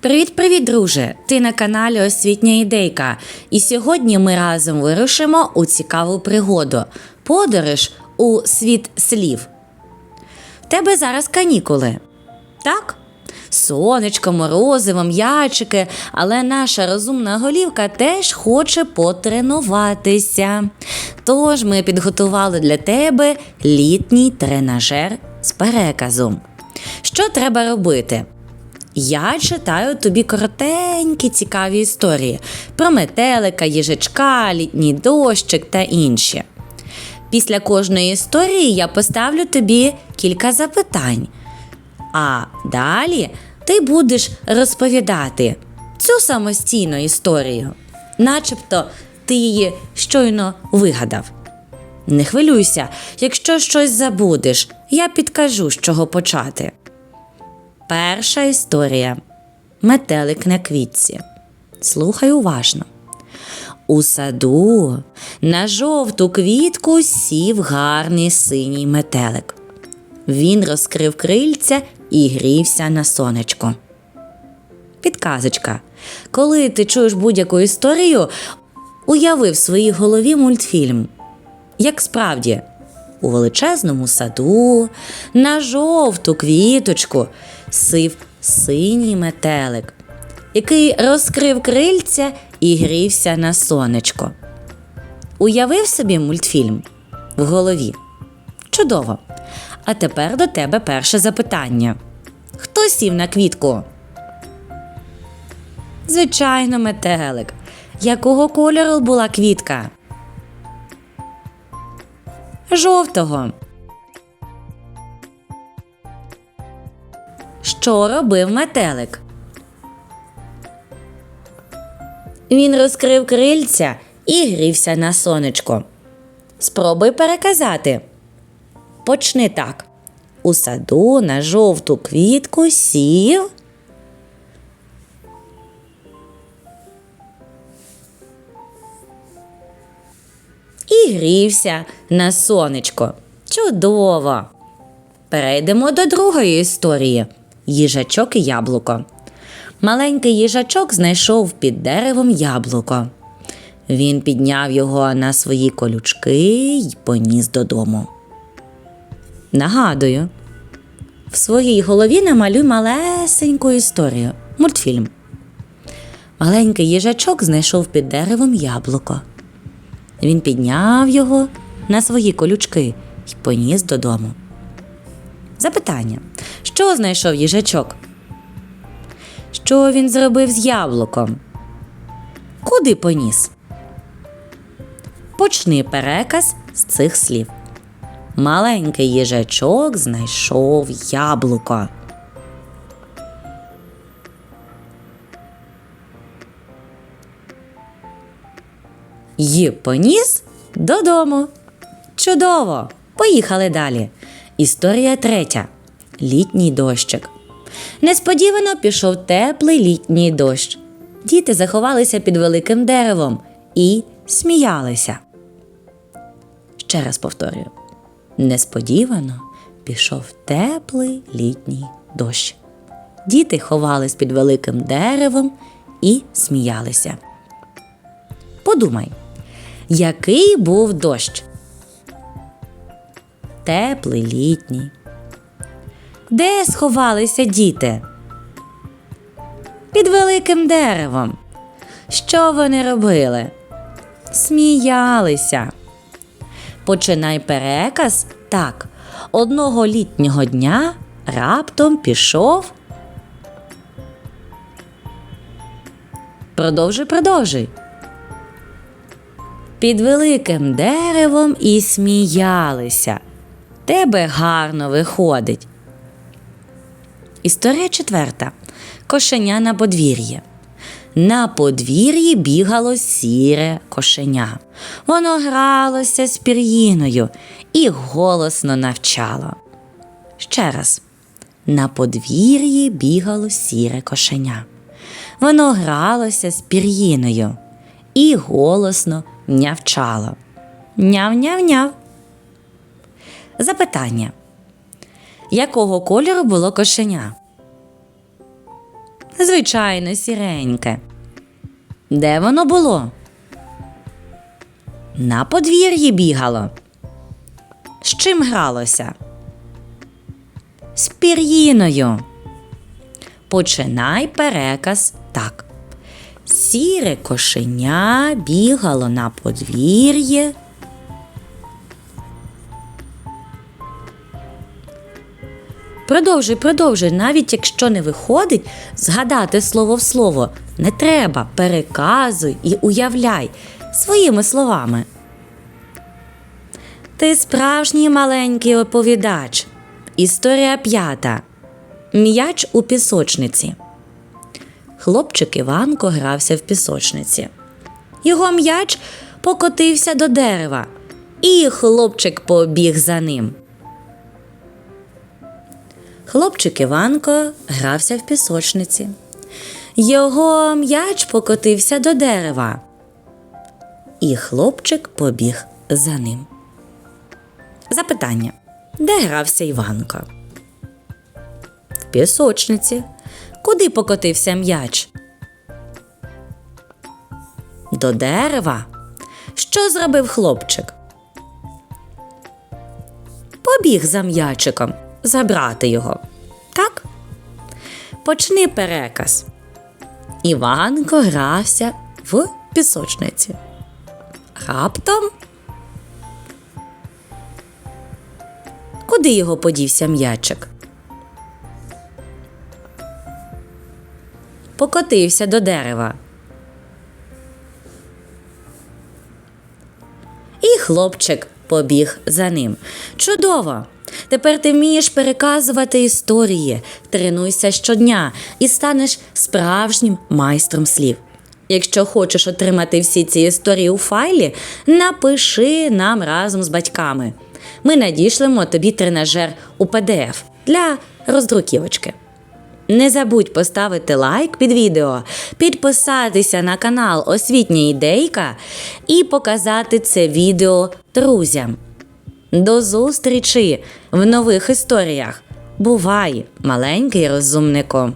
Привіт-привіт, друже! Ти на каналі Освітня Ідейка. І сьогодні ми разом вирушимо у цікаву пригоду подорож у світ слів. В тебе зараз канікули. Так? Сонечко, морозиво, м'ячики, але наша розумна голівка теж хоче потренуватися. Тож ми підготували для тебе літній тренажер з переказу. Що треба робити? Я читаю тобі коротенькі цікаві історії про метелика, їжачка, літній дощик та інші. Після кожної історії я поставлю тобі кілька запитань. А далі ти будеш розповідати цю самостійну історію, начебто ти її щойно вигадав. Не хвилюйся, якщо щось забудеш, я підкажу, з чого почати. Перша історія. Метелик на квітці. Слухай уважно. У саду на жовту квітку сів гарний синій метелик. Він розкрив крильця і грівся на сонечко. Підказочка. Коли ти чуєш будь-яку історію, уяви в своїй голові мультфільм. Як справді, у величезному саду на жовту квіточку сив синій метелик, який розкрив крильця і грівся на сонечко. Уявив собі мультфільм в голові. Чудово! А тепер до тебе перше запитання. Хто сів на квітку? Звичайно, метелик. Якого кольору була квітка? Жовтого. Що робив метелик? Він розкрив крильця і грівся на сонечко. Спробуй переказати. Почни так. У саду на жовту квітку сів. І грівся на сонечко. Чудово! Перейдемо до другої історії їжачок і яблуко. Маленький їжачок знайшов під деревом яблуко. Він підняв його на свої колючки й поніс додому. Нагадую, в своїй голові намалюй малесеньку історію мультфільм. Маленький їжачок знайшов під деревом яблуко. Він підняв його на свої колючки й поніс додому. Запитання: що знайшов їжачок? Що він зробив з яблуком? Куди поніс? Почни переказ з цих слів. Маленький їжачок знайшов яблуко. Й поніс додому. Чудово! Поїхали далі. Історія третя. Літній дощик. Несподівано пішов теплий літній дощ. Діти заховалися під великим деревом і сміялися. Ще раз повторюю. Несподівано пішов теплий літній дощ. Діти ховались під великим деревом і сміялися. Подумай, який був дощ? Теплий літній. Де сховалися діти? Під великим деревом. Що вони робили? Сміялися. Починай переказ так. Одного літнього дня раптом пішов. Продовжуй, продовжуй. Під великим деревом і сміялися. Тебе гарно виходить. Історія четверта. Кошеня на подвір'ї. На подвір'ї бігало сіре кошеня. Воно гралося з пір'їною і голосно навчало. Ще раз. На подвір'ї бігало сіре кошеня. Воно гралося з пір'їною і голосно нявчало. Няв-няв-няв. Запитання. Якого кольору було кошеня? Звичайно, сіреньке. Де воно було? На подвір'ї бігало. З чим гралося? З пір'їною. Починай переказ так. Сіре кошеня бігало на подвір'ї. Продовжуй, продовжуй, навіть якщо не виходить, згадати слово в слово не треба. Переказуй і уявляй своїми словами. Ти справжній маленький оповідач. Історія п'ята. М'яч у пісочниці. Хлопчик Іванко грався в пісочниці. Його м'яч покотився до дерева, і хлопчик побіг за ним. Хлопчик Іванко грався в пісочниці. Його м'яч покотився до дерева, і хлопчик побіг за ним. Запитання: де грався Іванко? В пісочниці. Куди покотився м'яч? До дерева. Що зробив хлопчик? Побіг за м'ячиком забрати його. Так? Почни переказ. Іванко грався в пісочниці. Раптом. Куди його подівся м'ячик? Покотився до дерева. І хлопчик побіг за ним. Чудово! Тепер ти вмієш переказувати історії, тренуйся щодня і станеш справжнім майстром слів. Якщо хочеш отримати всі ці історії у файлі, напиши нам разом з батьками. Ми надішлемо тобі тренажер у PDF для роздруківочки. Не забудь поставити лайк під відео, підписатися на канал Освітня ідейка і показати це відео друзям. До зустрічі в нових історіях. Бувай, маленький розумнику!